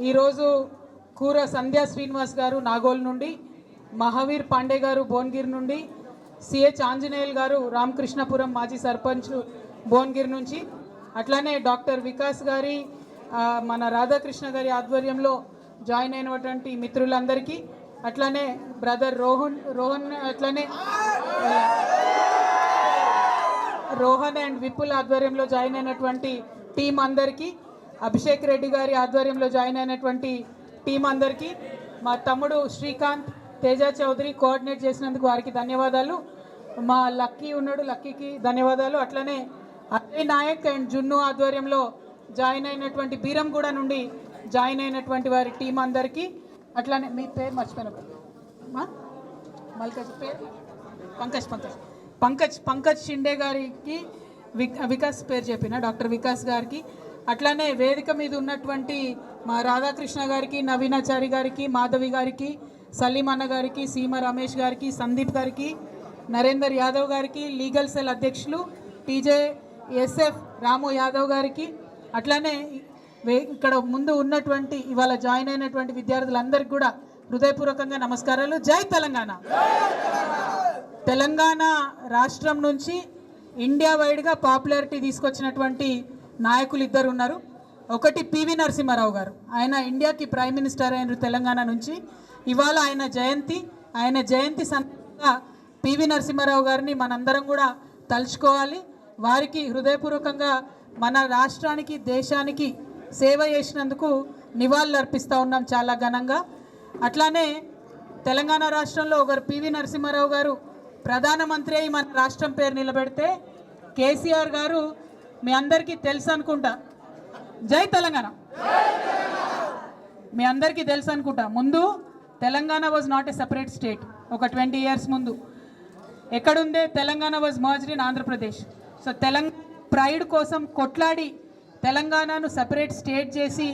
ఈరోజు కూర సంధ్యా శ్రీనివాస్ గారు నాగోల్ నుండి మహావీర్ పాండే గారు భువనగిరి నుండి సిహెచ్ ఆంజనేయులు గారు రామకృష్ణపురం మాజీ సర్పంచ్ భువనగిరి నుంచి అట్లానే డాక్టర్ వికాస్ గారి మన రాధాకృష్ణ గారి ఆధ్వర్యంలో జాయిన్ అయినటువంటి మిత్రులందరికీ అట్లానే బ్రదర్ రోహన్ రోహన్ అట్లానే రోహన్ అండ్ విపుల్ ఆధ్వర్యంలో జాయిన్ అయినటువంటి టీం అందరికీ అభిషేక్ రెడ్డి గారి ఆధ్వర్యంలో జాయిన్ అయినటువంటి టీం అందరికీ మా తమ్ముడు శ్రీకాంత్ తేజ చౌదరి కోఆర్డినేట్ చేసినందుకు వారికి ధన్యవాదాలు. మా లక్కీ ఉన్నాడు లక్కీకి ధన్యవాదాలు. అట్లనే అజయ్ నాయక్ అండ్ జున్ను ఆధ్వర్యంలో జాయిన్ అయినటువంటి బీరంగూడ నుండి జాయిన్ అయినటువంటి వారి టీం అందరికీ. అట్లానే మీ పేరు మర్చిపోయిన మల్కజ్ పేరు? పంకజ్ పంకజ్. పంకజ్ పంకజ్ షిండే గారికి విక్ వికాస్ పేరు చెప్పిన డాక్టర్ వికాస్ గారికి. అట్లానే వేదిక మీద ఉన్నటువంటి మా రాధాకృష్ణ గారికి నవీనాచారి గారికి మాధవి గారికి సలీం అన్న గారికి సీమ రమేష్ గారికి సందీప్ గారికి నరేందర్ యాదవ్ గారికి లీగల్ సెల్ అధ్యక్షులు టీజే ఎస్ఎఫ్ రాము యాదవ్ గారికి అట్లానే ఇక్కడ ముందు ఉన్నటువంటి ఇవాళ జాయిన్ అయినటువంటి విద్యార్థులందరికీ కూడా హృదయపూర్వకంగా నమస్కారాలు. జై తెలంగాణ! తెలంగాణ రాష్ట్రం నుంచి ఇండియా వైడ్గా పాపులారిటీ తీసుకొచ్చినటువంటి నాయకులు ఇద్దరు ఉన్నారు. ఒకటి పివి నరసింహారావు గారు. ఆయన ఇండియాకి ప్రైమ్ మినిస్టర్ అయిన తెలంగాణ నుంచి. ఇవాళ ఆయన జయంతి. ఆయన జయంతి సందర్భంగా పివి నరసింహారావు గారిని మనందరం కూడా తలుచుకోవాలి. వారికి హృదయపూర్వకంగా మన రాష్ట్రానికి దేశానికి సేవ చేసినందుకు నివాళులు అర్పిస్తూ ఉన్నాం చాలా ఘనంగా. అట్లానే తెలంగాణ రాష్ట్రంలో ఒకరు పివి నరసింహారావు గారు ప్రధానమంత్రి అయి మన రాష్ట్రం పేరు నిలబెడితే కేసీఆర్ గారు మీ అందరికీ తెలుసు అనుకుంటా. జై తెలంగాణ. మీ అందరికీ తెలుసు అనుకుంటా. ముందు Telangana was not a separate state ఒక ట్వంటీ ఇయర్స్ ముందు. ఎక్కడుందే? Telangana was merged in Andhra Pradesh so Telangana pride కోసం కొట్లాడి తెలంగాణను సెపరేట్ స్టేట్ చేసి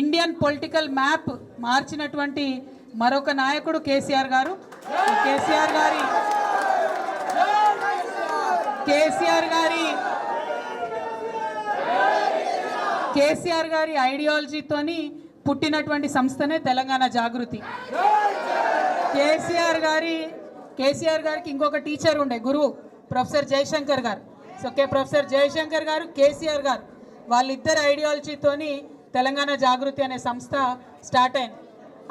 ఇండియన్ పొలిటికల్ మ్యాప్ మార్చినటువంటి మరొక నాయకుడు కేసీఆర్ గారు. కేసీఆర్ గారి కేసీఆర్ గారి కేసీఆర్ గారి ఐడియాలజీతోని పుట్టినటువంటి సంస్థనే తెలంగాణ జాగృతి. కేసీఆర్ గారి కేసీఆర్ గారికి ఇంకొక టీచర్ ఉండే గురువు ప్రొఫెసర్ జయశంకర్ గారు. సో కే ప్రొఫెసర్ జయశంకర్ గారు కేసీఆర్ గారు. వాళ్ళిద్దరు ఐడియాలజీతోని తెలంగాణ జాగృతి అనే సంస్థ స్టార్ట్ అయింది.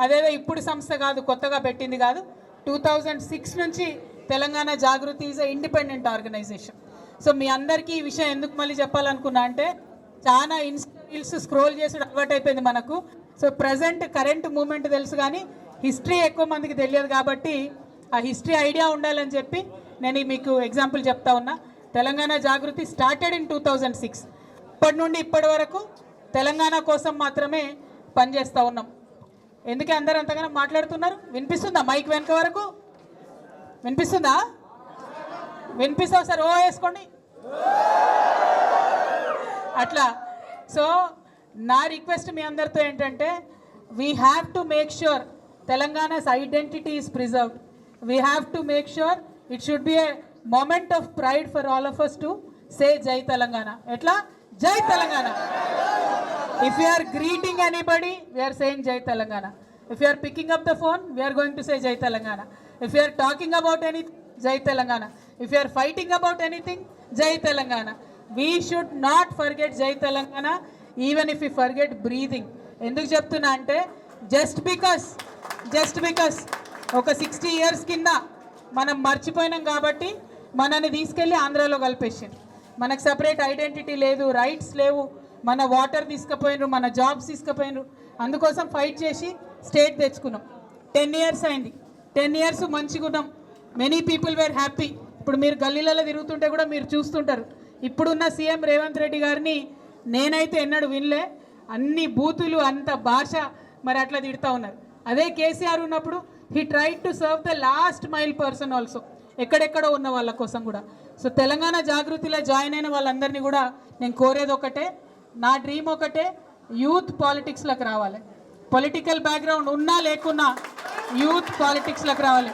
అదేదో ఇప్పుడు సంస్థ కాదు కొత్తగా పెట్టింది కాదు. టూ థౌజండ్ సిక్స్ నుంచి Telangana Jagruthi is a independent organisation. So మీ అందరికీ ఈ విషయం ఎందుకు మళ్ళీ చెప్పాలనుకున్నా అంటే చాలా ఇన్స్ రీల్స్ స్క్రోల్ చేసి అలవాటు అయిపోయింది మనకు. సో ప్రజెంట్ కరెంట్ మూమెంట్ తెలుసు కానీ హిస్టరీ ఎక్కువ మందికి తెలియదు కాబట్టి ఆ హిస్టరీ ఐడియా ఉండాలని చెప్పి నేను మీకు ఎగ్జాంపుల్ చెప్తా ఉన్నా. Telangana Jagruthi started in two thousand six ఇప్పటి నుండి ఇప్పటి వరకు తెలంగాణ కోసం మాత్రమే పనిచేస్తూ ఉన్నాం. ఎందుకే అందరూ అంతగానో మాట్లాడుతున్నారు? వినిపిస్తుందా మైక్ వెనక వరకు? వినిపిస్తుందా? వినిపిస్తావు సార్? ఓ వేసుకోండి. అట్లా సో నా రిక్వెస్ట్ మీ అందరితో ఏంటంటే we have to make sure Telangana's identity is preserved we have to make sure it should be a moment of pride for all of us to say జై తెలంగాణ ఎట్లా? జై Telangana if you are greeting anybody we are saying జై Telangana if you are picking up the phone we are going to say జై Telangana if you are talking about any జై Telangana if you are fighting about anything జై Telangana we should not forget జై Telangana even if you forget breathing ఎందుకు చెప్తున్నా అంటే just because just because ఒక sixty years కింద మనం మర్చిపోయినాం కాబట్టి మనల్ని తీసుకెళ్ళి ఆంధ్రాలో కలిపేసింది మనకు సపరేట్ ఐడెంటిటీ లేదు రైట్స్ లేవు మన వాటర్ తీసుకుపోయినరు మన జాబ్స్ తీసుకుపోయినరు. అందుకోసం ఫైట్ చేసి స్టేట్ తెచ్చుకున్నాం. టెన్ ఇయర్స్ అయింది. టెన్ ఇయర్స్ మంచిగా ఉన్నాం మెనీ పీపుల్ వేర్ హ్యాపీ ఇప్పుడు మీరు గల్లీలలో తిరుగుతుంటే కూడా మీరు చూస్తుంటారు. ఇప్పుడున్న సీఎం రేవంత్ రెడ్డి గారిని నేనైతే ఎన్నడూ వినలే. అన్ని బూతులు అంత భాష మరి అట్లా తిడతా ఉన్నారు. అదే కేసీఆర్ ఉన్నప్పుడు he tried to serve the last mile person also ఎక్కడెక్కడో ఉన్న వాళ్ళ కోసం కూడా. సో తెలంగాణ జాగృతిలో జాయిన్ అయిన వాళ్ళందరినీ కూడా నేను కోరేది ఒకటే. నా డ్రీమ్ ఒకటే యూత్ పాలిటిక్స్లోకి రావాలి. పొలిటికల్ బ్యాక్గ్రౌండ్ ఉన్నా లేకున్నా యూత్ పాలిటిక్స్లోకి రావాలి.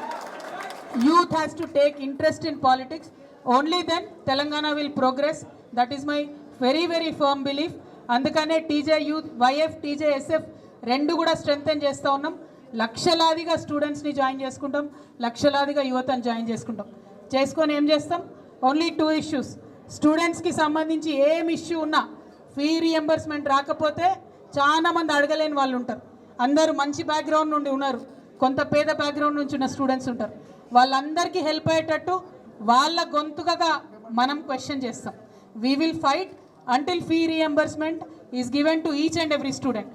Youth has to take interest in politics only then Telangana will progress that is my very very firm belief అందుకనే TJ youth YF TJ SF రెండు కూడా స్ట్రెంగ్తన్ చేస్తూ ఉన్నాం. లక్షలాదిగా స్టూడెంట్స్ని జాయిన్ చేసుకుంటాం. లక్షలాదిగా యువతను జాయిన్ చేసుకుంటాం. చేసుకొని ఏం చేస్తాం? ఓన్లీ టూ ఇష్యూస్ స్టూడెంట్స్కి సంబంధించి ఏం ఇష్యూ ఉన్నా ఫీ రియంబర్స్మెంట్ రాకపోతే చాలామంది అడగలేని వాళ్ళు ఉంటారు. అందరూ మంచి బ్యాక్గ్రౌండ్ నుండి ఉన్నారు. కొంత పేద బ్యాక్గ్రౌండ్ నుంచి ఉన్న స్టూడెంట్స్ ఉంటారు. వాళ్ళందరికీ హెల్ప్ అయ్యేటట్టు వాళ్ళ గొంతుకగా మనం క్వశ్చన్ చేస్తాం. We will fight until fee reimbursement is given to each and every student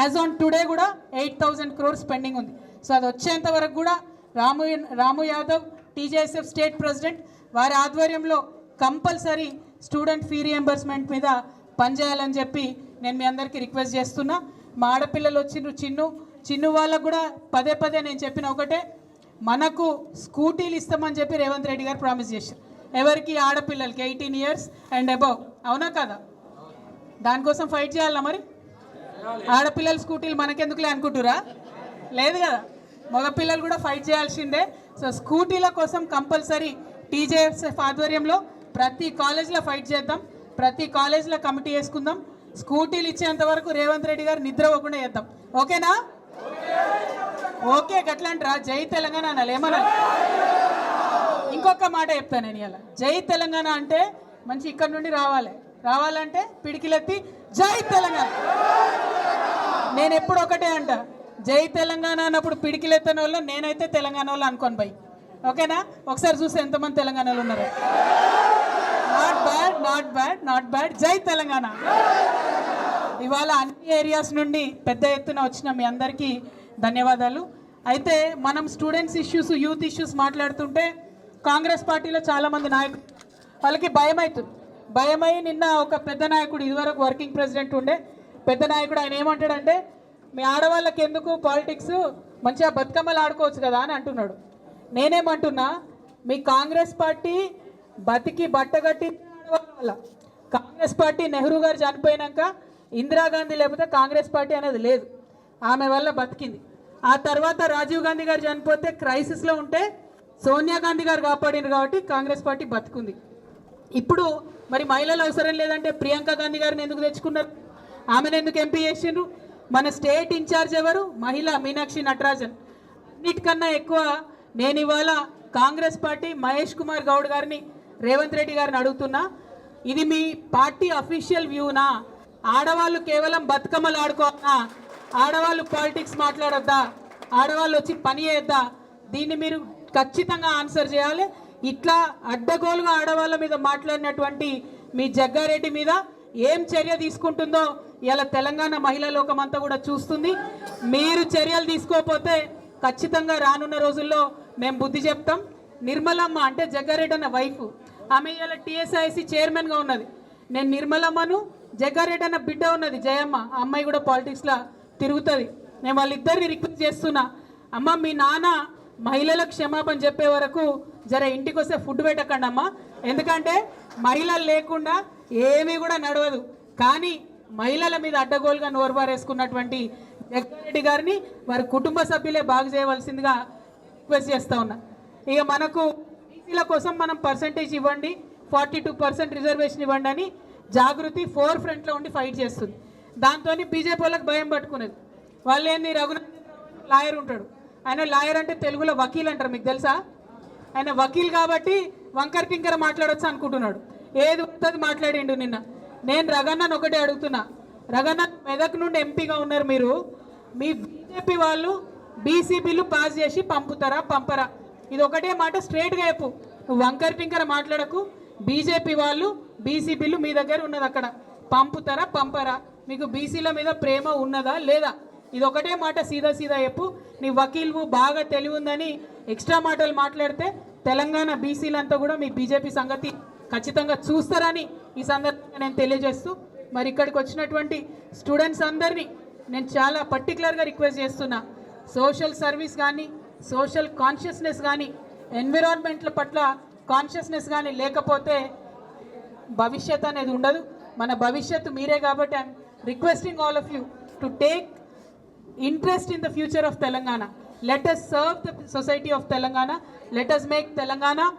as on today కూడా ఎయిట్ థౌజండ్ క్రోర్స్ పెండింగ్ ఉంది. సో అది వచ్చేంత వరకు కూడా Ramu Ramu Yadav TJSF state president వారి ఆధ్వర్యంలో కంపల్సరీ స్టూడెంట్ ఫీ రియంబర్స్మెంట్ మీద పనిచేయాలని చెప్పి నేను మీ అందరికీ రిక్వెస్ట్ చేస్తున్నా. మా ఆడపిల్లలు వచ్చిండ్రు చిన్ను చిన్ను వాళ్ళకు కూడా పదే పదే నేను చెప్పిన ఒకటే. మనకు స్కూటీలు ఇస్తామని చెప్పి రేవంత్ రెడ్డి గారు ప్రామిస్ చేశారు. ఎవరికి? ఆడపిల్లలకి. ఎయిటీన్ ఇయర్స్ అండ్ అబౌవ్ అవునా కదా? దానికోసం ఫైట్ చేయాలా మరి? ఆడపిల్లల స్కూటీలు మనకెందుకులే అనుకుంటురా? లేదు కదా? మగపిల్లలు కూడా ఫైట్ చేయాల్సిందే. సో స్కూటీల కోసం కంపల్సరీ టీజేఎఫ్ ఆధ్వర్యంలో ప్రతి కాలేజ్లో ఫైట్ చేద్దాం. ప్రతి కాలేజ్లో కమిటీ వేసుకుందాం. స్కూటీలు ఇచ్చేంత వరకు రేవంత్ రెడ్డి గారు నిద్ర పోకుండా చేద్దాం. ఓకేనా? ఓకే గట్లంటరా జై తెలంగాణ అనాలి. ఏమన్నా ఇంకొక మాట చెప్తాను నేను ఇలా జై తెలంగాణ అంటే మంచి ఇక్కడ నుండి రావాలి. రావాలంటే పిడికిలెత్తి జై తెలంగాణ. నేను ఎప్పుడు ఒకటే అంట. జై తెలంగాణ అన్నప్పుడు పిడికిలెత్తని వాళ్ళు నేనైతే తెలంగాణ వాళ్ళు అనుకోను బై. ఓకేనా? ఒకసారి చూస్తే ఎంతమంది తెలంగాణలో ఉన్నారు. Not bad not bad not bad జై తెలంగాణ. ఇవాళ అన్ని ఏరియాస్ నుండి పెద్ద ఎత్తున వచ్చిన మీ అందరికీ ధన్యవాదాలు. అయితే మనం స్టూడెంట్స్ ఇష్యూస్ యూత్ ఇష్యూస్ మాట్లాడుతుంటే కాంగ్రెస్ పార్టీలో చాలామంది నాయకులు వాళ్ళకి భయం అవుతుంది భయమై నిన్న ఒక పెద్ద నాయకుడు ఇదివరకు వర్కింగ్ ప్రెసిడెంట్ ఉండే పెద్ద నాయకుడు ఆయన ఏమంటాడంటే మీ ఆడవాళ్ళకి ఎందుకు పాలిటిక్స్? మంచిగా బతుకమ్మలు ఆడుకోవచ్చు కదా అని అంటున్నాడు. నేనేమంటున్నా మీ కాంగ్రెస్ పార్టీ బతికి బట్టగట్టి ఆడవాళ్ళ వల్ల. కాంగ్రెస్ పార్టీ నెహ్రూ గారు చనిపోయినాక ఇందిరాగాంధీ లేకపోతే కాంగ్రెస్ పార్టీ అనేది లేదు. ఆమె వల్ల బతికింది. ఆ తర్వాత రాజీవ్ గాంధీ గారు చనిపోతే క్రైసిస్లో ఉంటే సోనియా గాంధీ గారు కాపాడినారు కాబట్టి కాంగ్రెస్ పార్టీ బతుకుంది. ఇప్పుడు మరి మహిళలు అవసరం లేదంటే ప్రియాంక గాంధీ గారిని ఎందుకు తెచ్చుకున్నారు? ఆమెను ఎందుకు ఎంపీ చేసిండ్రు? మన స్టేట్ ఇన్ఛార్జ్ ఎవరు? మహిళ మీనాక్షి నటరాజన్. అన్నిటికన్నా ఎక్కువ నేను ఇవాళ కాంగ్రెస్ పార్టీ మహేష్ కుమార్ గౌడ్ గారిని రేవంత్ రెడ్డి గారిని అడుగుతున్నా. ఇది మీ పార్టీ అఫీషియల్ వ్యూనా ఆడవాళ్ళు కేవలం బతుకమ్మలు ఆడుకోవాలా ఆడవాళ్ళు పాలిటిక్స్ మాట్లాడొద్దా? ఆడవాళ్ళు వచ్చి పని చేద్దా? దీన్ని మీరు ఖచ్చితంగా ఆన్సర్ చేయాలి. ఇట్లా అడ్డగోలుగా ఆడవాళ్ళ మీద మాట్లాడినటువంటి మీ జగ్గారెడ్డి మీద ఏం చర్య తీసుకుంటుందో ఇలా తెలంగాణ మహిళా లోకం అంతా కూడా చూస్తుంది. మీరు చర్యలు తీసుకోకపోతే ఖచ్చితంగా రానున్న రోజుల్లో మేము బుద్ధి చెప్తాం. నిర్మలమ్మ అంటే జగ్గారెడ్డి అన్న వైఫ్. ఆమె ఇలా టీఎస్ఐసి చైర్మన్గా ఉన్నది. నేను నిర్మలమ్మను జగ్గారెడ్డి అన్న బిడ్డ ఉన్నది జయమ్మ. అమ్మాయి కూడా పాలిటిక్స్లో తిరుగుతుంది. నేను వాళ్ళిద్దరిని రిక్వెస్ట్ చేస్తున్నా. అమ్మ మీ నాన్న మహిళల క్షమాపణ చెప్పే వరకు జర ఇంటికి వస్తే ఫుడ్ పెట్టకండి అమ్మ. ఎందుకంటే మహిళలు లేకుండా ఏమీ కూడా నడవదు. కానీ మహిళల మీద అడ్డగోలుగా నోరుబారేసుకున్నటువంటి జగ్గారెడ్డి గారిని వారి కుటుంబ సభ్యులే బాగు చేయవలసిందిగా రిక్వెస్ట్ చేస్తూ ఉన్నా. ఇక మనకు బీసీల కోసం మనం పర్సంటేజ్ ఇవ్వండి ఫార్టీ టూ పర్సెంట్ రిజర్వేషన్ ఇవ్వండి అని జాగృతి ఫోర్ ఫ్రంట్లో ఉండి ఫైట్ చేస్తుంది. దాంతో బీజేపీ వాళ్ళకి భయం పట్టుకునేది. వాళ్ళు ఏంది రఘునాథ్ లాయర్ ఉంటాడు. ఆయన లాయర్ అంటే తెలుగులో వకీల్ అంటారు మీకు తెలుసా? ఆయన వకీల్ కాబట్టి వంకర్ టింకర మాట్లాడొచ్చు అనుకుంటున్నాడు. ఏది వస్తుంది మాట్లాడిండు నిన్న. నేను రగన్నను ఒకటే అడుగుతున్నా. రగన్న మెదక్ నుండి ఎంపీగా ఉన్నారు మీరు. మీ బీజేపీ వాళ్ళు బీసీ బిల్లు పాస్ చేసి పంపుతారా పంపరా? ఇది ఒకటే మాట స్ట్రేట్గా చెప్పు. వంకర వంకర్ టింకర మాట్లాడకు. బీజేపీ వాళ్ళు బీసీ బిల్లు మీ దగ్గర ఉన్నది అక్కడ. పంపుతారా పంపరా? మీకు బీసీల మీద ప్రేమ ఉన్నదా? లేదా? ఇది ఒకటే మాట సీదా సీదా చెప్పు. నీ వకీల్వు బాగా తెలివి ఉందని ఎక్స్ట్రా మాటలు మాట్లాడితే తెలంగాణ బీసీలంతా కూడా మీ బీజేపీ సంగతి ఖచ్చితంగా చూస్తారని ఈ సందర్భంగా నేను తెలియజేస్తూ మరి ఇక్కడికి వచ్చినటువంటి స్టూడెంట్స్ అందరినీ నేను చాలా పర్టికులర్గా రిక్వెస్ట్ చేస్తున్నా. సోషల్ సర్వీస్ కానీ సోషల్ కాన్షియస్నెస్ కానీ ఎన్విరాన్మెంట్ల పట్ల కాన్షియస్నెస్ కానీ లేకపోతే భవిష్యత్ అనేది ఉండదు. మన భవిష్యత్తు మీరే కాబట్టి requesting all of you to take interest in the future of Telangana. Let us serve the society of Telangana. Let us make Telangana